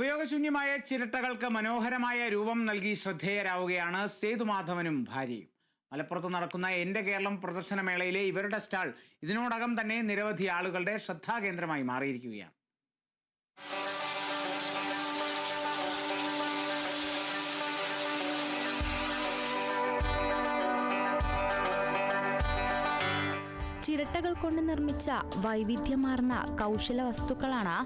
ഉപയോഗശൂന്യമായ ചിരട്ടകൾക്ക് മനോഹരമായ രൂപം നൽകി ശ്രദ്ധേയരാവുകയാണ് സേതുമാധവനും ഭാര്യയും. മലപ്പുറത്ത് നടക്കുന്ന എന്റെ കേരളം പ്രദർശനമേളയിലെ ഇവരുടെ സ്റ്റാൾ ഇതിനോടകം തന്നെ നിരവധി ആളുകളുടെ ശ്രദ്ധാകേന്ദ്രമായി മാറിയിരിക്കുകയാണ്. ചിരട്ടകൾ കൊണ്ട് നിർമ്മിച്ച വൈവിധ്യമാർന്ന കൗശല വസ്തുക്കളാണ്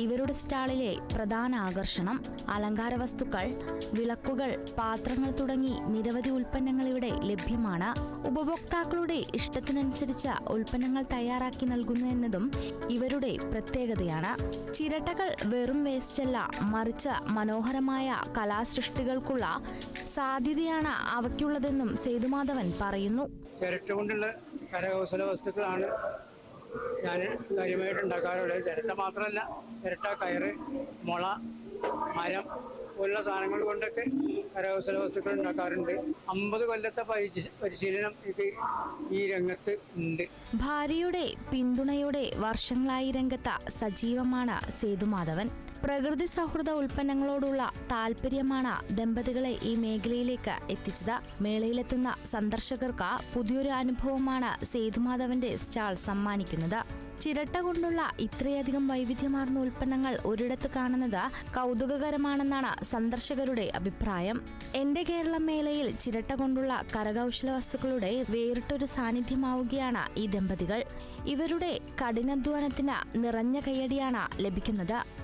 ഇവരുടെ സ്റ്റാളിലെ പ്രധാന ആകർഷണം. അലങ്കാര വസ്തുക്കൾ വിളക്കുകൾ പാത്രങ്ങൾ തുടങ്ങി നിരവധി ഉൽപ്പന്നങ്ങൾ ഇവിടെ ലഭ്യമാണ്. ഉപഭോക്താക്കളുടെ ഇഷ്ടത്തിനനുസരിച്ച് ഉൽപ്പന്നങ്ങൾ തയ്യാറാക്കി നൽകുന്നു എന്നതും ഇവരുടെ പ്രത്യേകതയാണ്. ചിരട്ടകൾ വെറും വേസ്റ്റല്ല മറിച്ച് മനോഹരമായ കലാസൃഷ്ടികൾക്കുള്ള സാധ്യതയാണ് അവയ്ക്കുള്ളതെന്നും സേതുമാധവൻ പറയുന്നു. ചിരട്ട കൊണ്ടുള്ള കരകൗശല വസ്തുക്കളാണ് ഞാൻ കാര്യമായിട്ട് ഉണ്ടാക്കാറുള്ളത്. ചിരട്ട മാത്രമല്ല ചിരട്ട കയറ് മുള മരം പോലുള്ള സാധനങ്ങൾ കൊണ്ടൊക്കെ കരകൗശല വസ്തുക്കൾ ഉണ്ടാക്കാറുണ്ട്. അമ്പത് കൊല്ലത്തെ പരിശീലനം ഇത് ഈ രംഗത്ത് ഉണ്ട്. ഭാര്യയുടെ പിന്തുണയോടെ വർഷങ്ങളായി രംഗത്ത് സജീവമാണ് സേതുമാധവൻ. പ്രകൃതി സൗഹൃദ ഉൽപ്പന്നങ്ങളോടുള്ള താല്പര്യമാണ് ദമ്പതികളെ ഈ മേഖലയിലേക്ക് എത്തിച്ചത്. മേളയിലെത്തുന്ന സന്ദർശകർക്ക് പുതിയൊരു അനുഭവമാണ് സേതുമാധവന്റെ സ്റ്റാൾ സമ്മാനിക്കുന്നത്. ചിരട്ട കൊണ്ടുള്ള ഇത്രയധികം വൈവിധ്യമാർന്ന ഉൽപ്പന്നങ്ങൾ ഒരിടത്ത് കാണുന്നത് കൗതുകകരമാണെന്നാണ് സന്ദർശകരുടെ അഭിപ്രായം. എന്റെ കേരളം മേളയിൽ ചിരട്ട കൊണ്ടുള്ള കരകൗശല വസ്തുക്കളുടെ വേറിട്ടൊരു സാന്നിധ്യമാവുകയാണ് ഈ ദമ്പതികൾ. ഇവരുടെ കഠിനാധ്വാനത്തിന് നിറഞ്ഞ കയ്യടിയാണ് ലഭിക്കുന്നത്.